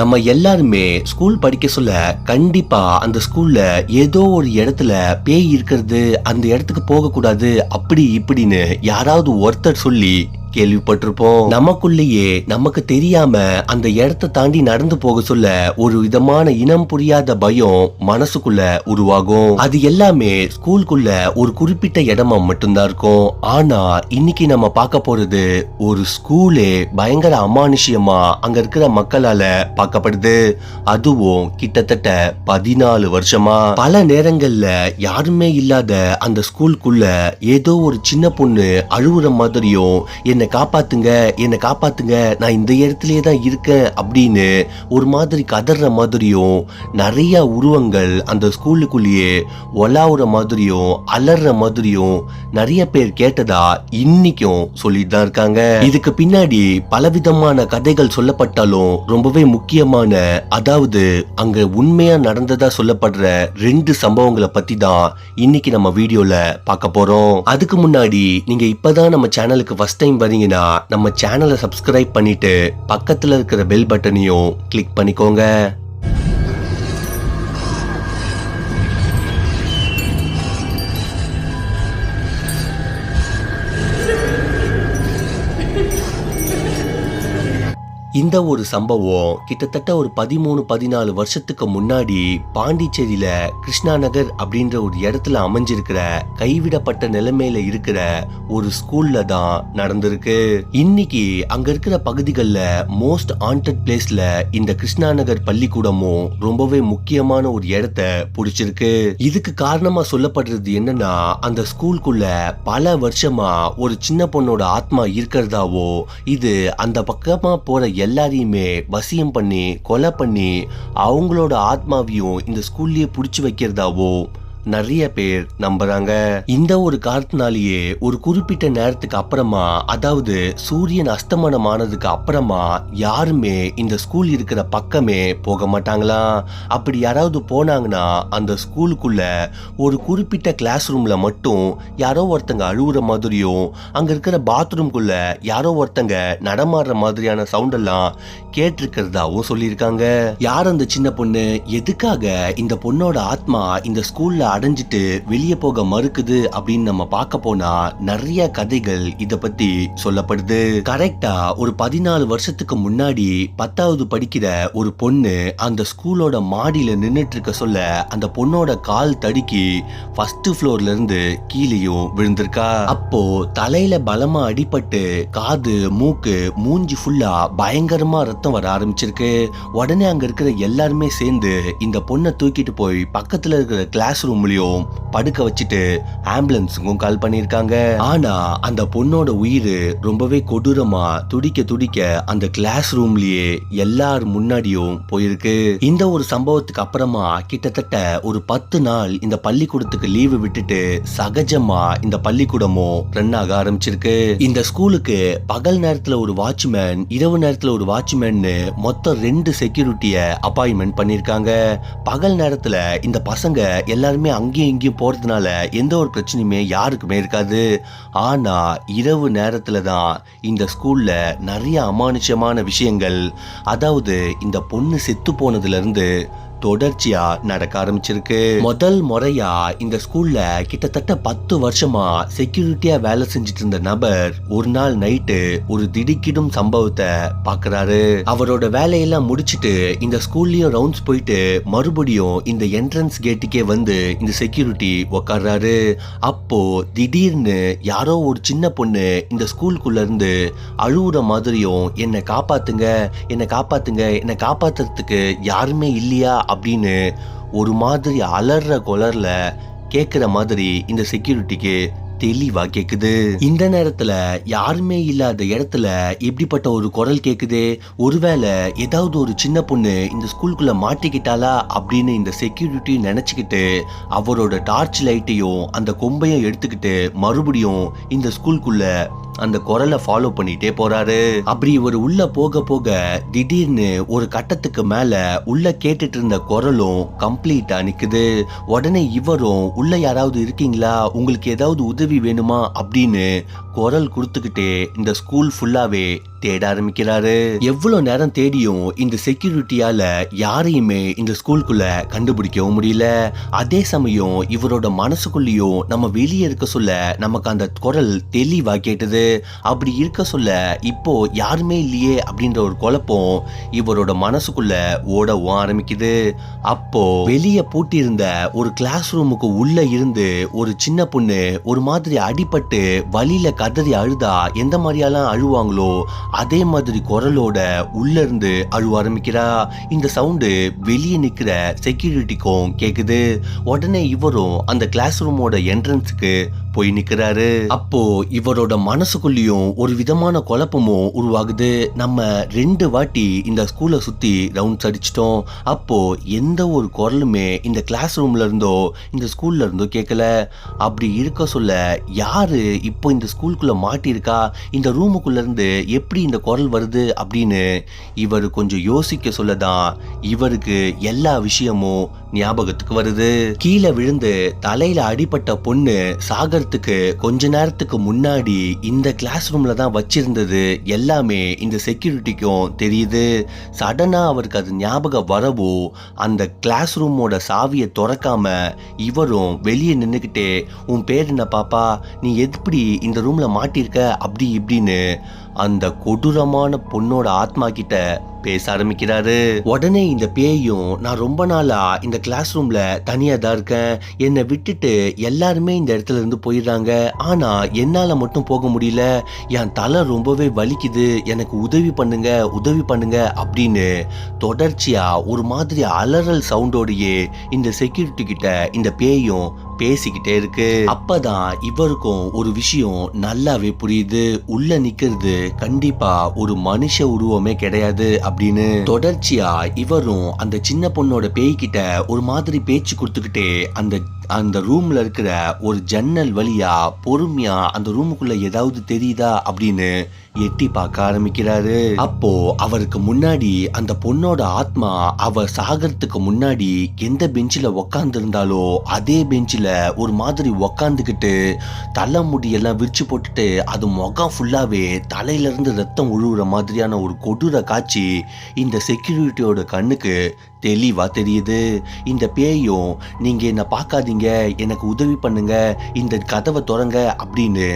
நம்ம எல்லாருமே ஸ்கூல் படிக்க சொல்ல கண்டிப்பா அந்த ஸ்கூல்ல ஏதோ ஒரு இடத்துல பேய் இருக்கிறது அந்த இடத்துக்கு போகக்கூடாது அப்படி இப்படின்னு யாராவது ஒருத்தர் சொல்லி கேள்விப்பட்டிருப்போம். நமக்குள்ளேயே நமக்கு தெரியாம அந்த இடத்த தாண்டி நடந்து போக சொல்ல ஒரு விதமான இனம் புரியாத பயம் மனசுக்குள்ள உருவாகும். அது எல்லாமே ஸ்கூலுக்குள்ள ஒரு குறிப்பிட்ட இடமா மட்டும்தான் இருக்கும். ஆனா இன்னைக்கு நம்ம பார்க்க போறது ஒரு ஸ்கூலே பயங்கர அமானுஷ்யமா அங்க இருக்கிற மக்களால பார்க்கப்படுது. அதுவும் கிட்டத்தட்ட பதினாலு வருஷமா. பல நேரங்கள்ல யாருமே இல்லாத அந்த ஸ்கூலுக்குள்ள ஏதோ ஒரு சின்ன பொண்ணு அழுவுற மாதிரியும் என்னை காப்பாத்துங்க என்னை காப்பாத்துங்க நான் இந்த இடத்துலயே தான் இருக்கேன் அப்படின்னு ஒரு மாதிரி கதற மாதிரியும் நிறைய உருவங்கள் அந்த ஸ்கூலுக்குள்ளேயே ஒலாவுற மாதிரியும் அலற மாதிரியும் நிறைய பேர் கேட்டதா இன்னைக்கும் சொல்லிட்டு தான் இருக்காங்க. இதுக்கு பின்னாடி பலவிதமான கதைகள் சொல்லப்பட்டாலும் ரொம்பவே முக்கியமான அதாவது அங்க உண்மையா நடந்ததா சொல்லப்படுற ரெண்டு சம்பவங்களை பத்தி தான் இன்னைக்கு நம்ம வீடியோல பார்க்க போறோம். அதுக்கு முன்னாடி நீங்க இப்பதான் நம்ம சேனலுக்கு ஃபர்ஸ்ட் டைம் வரீங்கன்னா நம்ம சேனலை சப்ஸ்கிரைப் பண்ணிட்டு பக்கத்துல இருக்கிற பெல் பட்டனையும் கிளிக் பண்ணிக்கோங்க. இந்த ஒரு சம்பவம் கிட்டத்தட்ட ஒரு பதிமூணு பதினாலு வருஷத்துக்கு முன்னாடி பாண்டிச்சேரியில கிருஷ்ணா நகர் அப்படின்ற ஒரு இடத்துல அமைஞ்சிருக்கிற கைவிடப்பட்ட நிலைமையில இருக்கிற ஒரு ஸ்கூல்ல தான் நடந்திருக்கு. இன்னைக்கு அங்க இருக்கிற பகுதிகளில் மோஸ்ட் ஆண்டட் பிளேஸ்ல இந்த கிருஷ்ணா நகர் பள்ளிக்கூடமும் ரொம்பவே முக்கியமான ஒரு இடத்த பிடிச்சிருக்கு. இதுக்கு காரணமா சொல்லப்படுறது என்னன்னா அந்த ஸ்கூலுக்குள்ள பல வருஷமா ஒரு சின்ன பொண்ணோட ஆத்மா இருக்கிறதாவோ இது அந்த பக்கமா போற எல்லாரையுமே வசியம் பண்ணி கொலை பண்ணி அவங்களோட ஆத்மாவையும் இந்த ஸ்கூல்லேயே பிடிச்சி வைக்கிறதாவோ நிறைய பேர் நம்புறாங்க. இந்த ஒரு காரணத்தினாலேயே ஒரு குறிப்பிட்ட நேரத்துக்கு அப்புறமா அதாவது சூரியன் அஸ்தமனம் ஆனதுக்கு அப்புறமா யாருமே இந்த ஸ்கூல் இருக்கிற பக்கமே போக மாட்டாங்களாம் அப்படி யாராவது போனாங்கன்னா அந்த ஸ்கூலுக்குள்ள ஒரு குறிப்பிட்ட கிளாஸ் ரூம்ல மட்டும் யாரோ ஒருத்தங்க அழுகுற மாதிரியும் அங்க இருக்கிற பாத்ரூம்குள்ள யாரோ ஒருத்தங்க நடமாடுற மாதிரியான சவுண்ட் எல்லாம் கேட்டிருக்கிறதாவும் சொல்லியிருக்காங்க. யார் அந்த சின்ன பொண்ணு? எதுக்காக இந்த பொண்ணோட ஆத்மா இந்த ஸ்கூல்ல அடைஞ்சிட்டு வெளியே போக மறுக்குது அப்படின்னு நம்ம பார்க்க போனா நிறைய கதைகள் இத பத்தி சொல்லப்படுது. கரெக்டா ஒரு பதினாலு வருஷத்துக்கு முன்னாடி பத்தாவது படிக்கிற ஒரு பொண்ணு அந்த ஸ்கூலோட மாடியில நின்னுட்டு இருக்க சொல்ல அந்த பொண்ணோட கால் தடுக்கி ஃபர்ஸ்ட் ஃப்ளோர்ல இருந்து கீழேயும் விழுந்திருக்கா. அப்போ தலையில பலமா அடிபட்டு காது மூக்கு மூஞ்சி ஃபுல்லா பயங்கரமா ரத்தம் வர ஆரம்பிச்சிருக்கு. உடனே அங்க இருக்கிற எல்லாருமே சேர்ந்து இந்த பொண்ணை தூக்கிட்டு போய் பக்கத்துல இருக்கிற கிளாஸ் ரூம் ரூம்லயும் படுக்க வச்சுட்டு ஆம்புலன்ஸுக்கும் கால் பண்ணிருக்காங்க ஆனா அந்த பொண்ணோட உயிர் ரொம்பவே கொடூரமா துடிக்க துடிக்க அந்த கிளாஸ் ரூம்லயே எல்லார் முன்னாடியும் போயிருக்கு. இந்த ஒரு சம்பவத்துக்கு அப்புறமா கிட்டத்தட்ட ஒரு பத்து நாள் இந்த பள்ளிக்கூடத்துக்கு லீவு விட்டுட்டு சகஜமா இந்த பள்ளிக்கூடமும் ரன் ஆக ஆரம்பிச்சிருக்கு. இந்த ஸ்கூலுக்கு பகல் நேரத்துல ஒரு வாட்ச்மேன் இரவு நேரத்துல ஒரு வாட்ச்மேன் மொத்தம் ரெண்டு செக்யூரிட்டிய அப்பாயின்மெண்ட் பண்ணிருக்காங்க பகல் நேரத்துல இந்த பசங்க எல்லாருமே அங்கேயும் இங்கேயும் போறதுனால எந்த ஒரு பிரச்சனையுமே யாருக்குமே இருக்காது. ஆனால் இரவு நேரத்தில் தான் இந்த ஸ்கூலில் நிறைய அமானுஷமான விஷயங்கள். அதாவது இந்த பொண்ணு செத்து போனதுலேருந்து தொடர்ச்சியா நடக்க ஆரம்பிச்சிருக்கு. முதல் முறையா இந்த ஸ்கூல்ல கிட்டத்தட்ட பத்து வருஷமா செக்யூரிட்டியா வேலை செஞ்சுட்டு இருந்த நபர் ஒரு நாள் நைட்டு ஒரு திடுக்கிடும் சம்பவத்தை பாக்குறாரு. அவரோட வேலையெல்லாம் முடிச்சிட்டு இந்த ஸ்கூல்லயும் ரவுண்ட்ஸ் போயிட்டு மறுபடியும் இந்த என்ட்ரன்ஸ் கேட்டுக்கே வந்து இந்த செக்யூரிட்டி உக்காடுறாரு அப்போ திடீர்னு யாரோ ஒரு சின்ன பொண்ணு இந்த ஸ்கூலுக்குள்ள இருந்து அழுவுற மாதிரியும் என்னை காப்பாத்துங்க என்னை காப்பாத்துங்க என்னை காப்பாத்துறதுக்கு யாருமே இல்லையா? அப்படின்னு ஒரு மாதிரி அலற குளர்ல கேட்குற மாதிரி இந்த செக்யூரிட்டிக்கு தெளிவா கேக்குது. இந்த நேரத்துல யாருமே இல்லாத இடத்துல இப்படிப்பட்ட ஒரு குரல் கேக்குது? ஒருவேளை ஏதாவது ஒரு சின்ன பொண்ணு இந்த ஸ்கூலுக்குள்ள மாட்டிக்கிட்டாளா அப்படின்னு இந்த செக்யூரிட்டி நினைச்சுக்கிட்டு அவரோட டார்ச் லைட்டையும் அந்த கொம்பையும் எடுத்துக்கிட்டு மறுபடியும் இந்த ஸ்கூலுக்குள்ள அந்த குரலை ஃபாலோ பண்ணிட்டே போறாரு. அப்படி இவர் உள்ள போக போக திடீர்னு ஒரு கட்டத்துக்கு மேல உள்ள கேட்டுட்டு இருந்த குரலும் கம்ப்ளீட்டா நிக்குது. உடனே இவரும் உள்ள யாராவது இருக்கீங்களா? உங்களுக்கு ஏதாவது உதவி வேணுமா? அப்படின்னு குரல் கொடுத்துக்கிட்டே இந்த ஸ்கூல் ஃபுல்லாவே தேட ஆரம்பிக்கிறாரு. எவ்வளவு நேரம் தேடியும் இந்த செக்யூரிட்டியால யாரையுமே இந்த ஸ்கூலுக்குள்ள கண்டுபிடிக்கவும் முடியல. அதே சமயம் இவரோட மனசுக்குள்ளேயும் நம்ம வெளியே இருக்க சொல்ல நமக்கு அந்த குரல் தெளிவா கேட்டது. அப்படி இருக்க சொல்ல இப்போ யாருமே இல்லையே அப்படின்ற ஒரு குழப்பம் இவரோட மனசுக்குள்ள ஓடவும் ஆரம்பிக்குது. அப்போ வெளியே பூட்டியிருந்த ஒரு கிளாஸ் ரூமுக்கு உள்ள இருந்து ஒரு சின்ன பொண்ணு ஒரு மாதிரி அடிபட்டு வழியில கதறி அழுதா எந்த மாதிரியெல்லாம் அழுவாங்களோ அதே மாதிரி குரலோட உள்ள இருந்து அழுவ ஆரம்பிக்கிறா. இந்த சவுண்டு வெளியே நிக்கிற செக்யூரிட்டிக்கும் கேக்குது. உடனே இவரும் அந்த கிளாஸ் ரூமோட என்ட்ரன்ஸுக்கு போய் நிக்கிறாரு. அப்போ இவரோட மனசுக்குள்ளேயும் ஒரு விதமான குழப்பமும் உருவாகுது. நம்ம ரெண்டு வாட்டி இந்த ஸ்கூலை சுத்தி ரவுண்ட்ஸ் அடிச்சிட்டோம். அப்போ எந்த ஒரு குரலுமே இந்த கிளாஸ் ரூம்ல இருந்தோ இந்த ஸ்கூல்ல இருந்தோ கேட்கல. அப்படி இருக்க சொல்ல யாரு இப்போ இந்த ஸ்கூலுக்குள்ள மாட்டியிருக்கா? இந்த ரூமுக்குள்ள இருந்து எப்படி இந்த குரல் வருது அப்படின்னு இவர் கொஞ்சம் யோசிக்க சொல்லதான் இவருக்கு எல்லா விஷயமும் ஞாபகத்துக்கு வருது. கீழே விழுந்து தலையில அடிபட்ட பொண்ணு போகிறதுக்கு கொஞ்ச நேரத்துக்கு முன்னாடி இந்த கிளாஸ் ரூமில் தான் வச்சிருந்தது. எல்லாமே இந்த செக்யூரிட்டிக்கும் தெரியுது. சடனாக அவருக்கு அது ஞாபகம் வரவோ அந்த கிளாஸ் ரூமோட சாவியை திறக்காம இவரும் வெளியே நின்றுக்கிட்டே உன் பேர் என்ன பாப்பா? நீ எப்படி இந்த ரூமில் மாட்டியிருக்க? அப்படி இப்படின்னு அந்த கொடூரமான பொண்ணோட ஆத்மா கிட்ட பேச ஆரம்பிக்கிறாரு. உடனே இந்த பேயும் நான் ரொம்ப நாளா இந்த கிளாஸ் ரூம்ல தனியா தான் இருக்கேன். என்னை விட்டுட்டு எல்லாருமே இந்த இடத்துல இருந்து போயிடுறாங்க. ஆனா என்னால மட்டும் போக முடியல. என் தலை ரொம்பவே வலிக்குது. எனக்கு உதவி பண்ணுங்க உதவி பண்ணுங்க அப்படின்னு தொடர்ச்சியா ஒரு மாதிரி அலறல் சவுண்டோடையே இந்த செக்யூரிட்டி கிட்ட இந்த பேயும் பேசிக்கிட்டே இருக்கு. அப்பதான் இவருக்கும் ஒரு விஷயம் நல்லாவே புரியுது. உள்ள நிக்கிறது கண்டிப்பா ஒரு மனுஷ உருவமே கிடையாது. அப்படின்னு. தொடர்ச்சியா இவரும் அந்த சின்ன பொண்ணோட பேய்கிட்ட ஒரு மாதிரி பேச்சு கொடுத்துக்கிட்டே அந்த அந்த ரூமில் இருக்கிற ஒரு ஜன்னல் வழியாக பொறுமையாக அந்த ரூமுக்குள்ளே ஏதாவது தெரியுதா அப்படின்னு எட்டி பார்க்க ஆரம்பிக்கிறாரு. அப்போ அவருக்கு முன்னாடி அந்த பொண்ணோட ஆத்மா அவ சாகறதுக்கு முன்னாடி எந்த பெஞ்சில் உக்காந்துருந்தாலோ அதே பெஞ்சில் ஒரு மாதிரி உக்காந்துக்கிட்டு தலை முடியெல்லாம் விரிச்சு போட்டுட்டு அது முகம் ஃபுல்லாகவே தலையிலேருந்து ரத்தம் உழுவுற மாதிரியான ஒரு கொடூர காட்சி இந்த செக்யூரிட்டியோட கண்ணுக்கு தெளிவா தெரியுது. இந்த பேயும் நீங்க என்ன பார்க்காதீங்க எனக்கு உதவி பண்ணுங்க இந்த கதவை திறங்க அப்படின்னு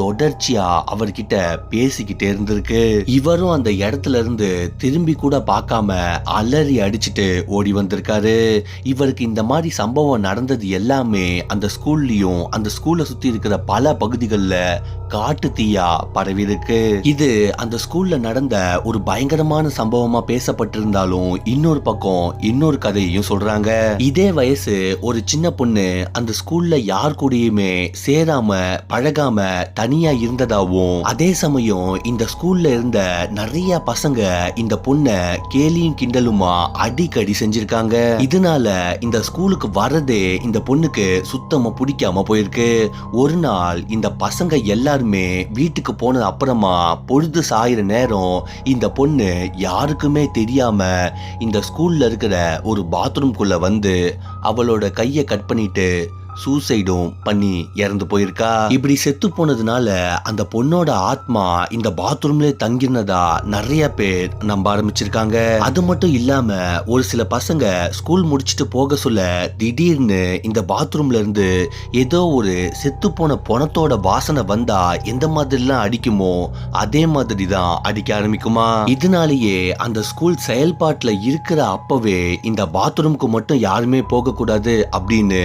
தொடர்ச்சியா அவர்கிட்ட பேசிக்கிட்டே இருந்திருக்கு. இவரும் அந்த இடத்துல இருந்து திரும்பி கூட பார்க்காம அலறி அடிச்சுட்டு ஓடி வந்திருக்காரு. இவருக்கு இந்த மாதிரி சம்பவம் நடந்தது எல்லாமே அந்த ஸ்கூல்லயும் அந்த ஸ்கூல்ல சுத்தி இருக்கிற பல பகுதிகளில் காட்டு தீயா பரவி இருக்கு. இது அந்த ஸ்கூல்ல நடந்த ஒரு பயங்கரமான சம்பவமா பேசப்பட்டிருந்தாலும் இன்னொரு பக்கம் இன்னொரு கதையையும் சொல்றாங்க. இதே வயசு ஒரு சின்ன பொண்ணு அந்த ஸ்கூல்ல யார் கூடயுமே சேராம பழகாம தனியா இருந்ததாவும் அதே சமயம் இந்த ஸ்கூல்ல இருந்த நிறைய பசங்க இந்த பொண்ணை கேலியும் கிண்டலுமா அடிக்கடி செஞ்சிருக்காங்க. இதனால இந்த ஸ்கூலுக்கு வரதே இந்த பொண்ணுக்கு சுத்தமா பிடிக்காம போயிருக்கு. ஒரு நாள் இந்த பசங்க எல்லாருமே வீட்டுக்கு போனது அப்புறமா பொழுது சாயிற நேரம் இந்த பொண்ணு யாருக்குமே தெரியாம இந்த ஸ்கூல்ல இருக்கிற ஒரு பாத்ரூம்குள்ள வந்து அவளோட கையை கட் பண்ணிட்டு சூசைடும் பண்ணி இறந்து போயிருக்கா? இப்படி செத்து போனதுனால அந்த பொண்ணோட ஆத்மா இந்த பாத்ரூம்ல தங்கினதா நிறைய பேர் நம்ப ஆரம்பிச்சிருக்காங்க. அது மட்டும் இல்லாம ஒரு சில பசங்க ஸ்கூல் முடிச்சுட்டு போக சொல்ல திடீர்னு இந்த பாத்ரூம்ல இருந்து ஏதோ ஒரு செத்து போன பணத்தோட வாசனை வந்தா எந்த மாதிரிலாம் அடிக்குமோ அதே மாதிரி தான் அடிக்க ஆரம்பிக்குமா? இதனாலேயே அந்த ஸ்கூல் செயல்பாட்டுல இருக்கிற அப்பவே இந்த பாத்ரூம்க்கு மட்டும் யாருமே போக கூடாது அப்படின்னு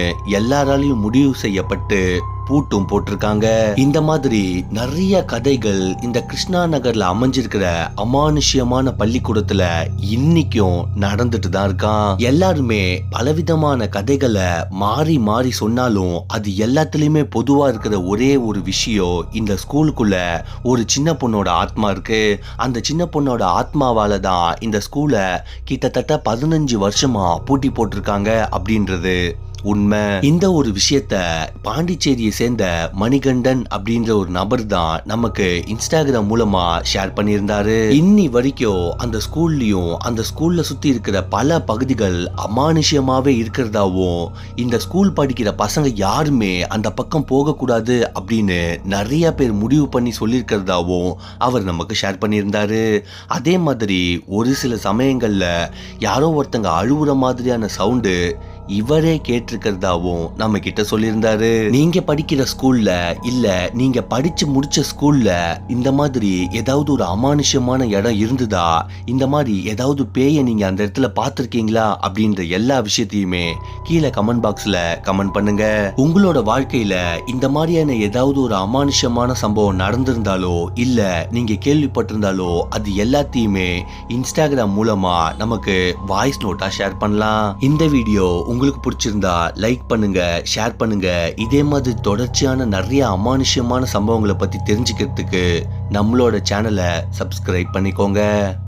எல்லாராலையும் முடிவு செய்யப்பட்டு பூட்டும் போட்டிருக்காங்க. இந்த மாதிரி நிறைய கதைகள் இந்த கிருஷ்ணா நகர்ல அமைஞ்சிருக்கிற அமானுஷ்யமான பள்ளிக்கூடத்துல இன்னைக்கும் நடந்துட்டு தான் இருக்கான். எல்லாருமே பலவிதமான கதைகளை மாறி மாறி சொன்னாலும் அது எல்லாத்துலயுமே பொதுவா இருக்கிற ஒரே ஒரு விஷயம் இந்த ஸ்கூலுக்குள்ள ஒரு சின்ன பொண்ணோட ஆத்மா இருக்கு. அந்த சின்ன பொண்ணோட ஆத்மாவால தான் இந்த ஸ்கூலை கிட்டத்தட்ட பதினஞ்சு வருஷமா பூட்டி போட்டிருக்காங்க அப்படின்றது. உண்மை. இந்த ஒரு விஷயத்த பாண்டிச்சேரியை சேர்ந்த மணிகண்டன் அப்படின்ற ஒரு நபர் தான் நமக்கு இன்ஸ்டாகிராம் மூலமா ஷேர் பண்ணியிருந்தாரு. இன்னி வரைக்கும் அந்த ஸ்கூல்லயும் அந்த ஸ்கூல்ல சுத்தி இருக்கிற பல பகுதிகள் அமானுஷ்யமாவே இருக்கிறதாவும் இந்த ஸ்கூல் படிக்கிற பசங்க யாருமே அந்த பக்கம் போகக்கூடாது அப்படின்னு நிறைய பேர் முடிவு பண்ணி சொல்லியிருக்கிறதாவும் அவர் நமக்கு ஷேர் பண்ணியிருந்தாரு. அதே மாதிரி ஒரு சில சமயங்கள்ல யாரோ ஒருத்தங்க அழுவுற மாதிரியான சவுண்டு இவரே கேட்டிருக்கிறதாவும் நம்ம கிட்ட சொல்லியிருந்தாரு. நீங்க படிக்கிற ஸ்கூல்ல இல்ல நீங்க படிச்சு முடிச்ச ஸ்கூல்ல இந்த மாதிரி ஏதாவது ஒரு அமானுஷ்யமான இடம் இருந்ததா? இந்த மாதிரி ஏதாவது பேய நீங்க அந்த இடத்துல பார்த்துருக்கீங்களா? அப்படின்ற எல்லா விஷயத்தையுமே கீழே கமெண்ட் பாக்ஸ்ல கமெண்ட் பண்ணுங்க. உங்களோட வாழ்க்கையில இந்த மாதிரியான ஏதாவது ஒரு அமானுஷ்யமான சம்பவம் நடந்திருந்தாலோ இல்ல நீங்க கேள்விப்பட்டிருந்தாலோ அது எல்லாத்தையுமே இன்ஸ்டாகிராம் மூலமா நமக்கு வாய்ஸ் நோட்டா ஷேர் பண்ணலாம். இந்த வீடியோ உங்களுக்கு பிடிச்சிருந்தா லைக் பண்ணுங்க ஷேர் பண்ணுங்க. இதே மாதிரி தொடர்ச்சியான நிறைய அமானுஷ்யமான சம்பவங்களை பத்தி தெரிஞ்சுக்கிறதுக்கு நம்மளோட சேனலை சப்ஸ்கிரைப் பண்ணிக்கோங்க.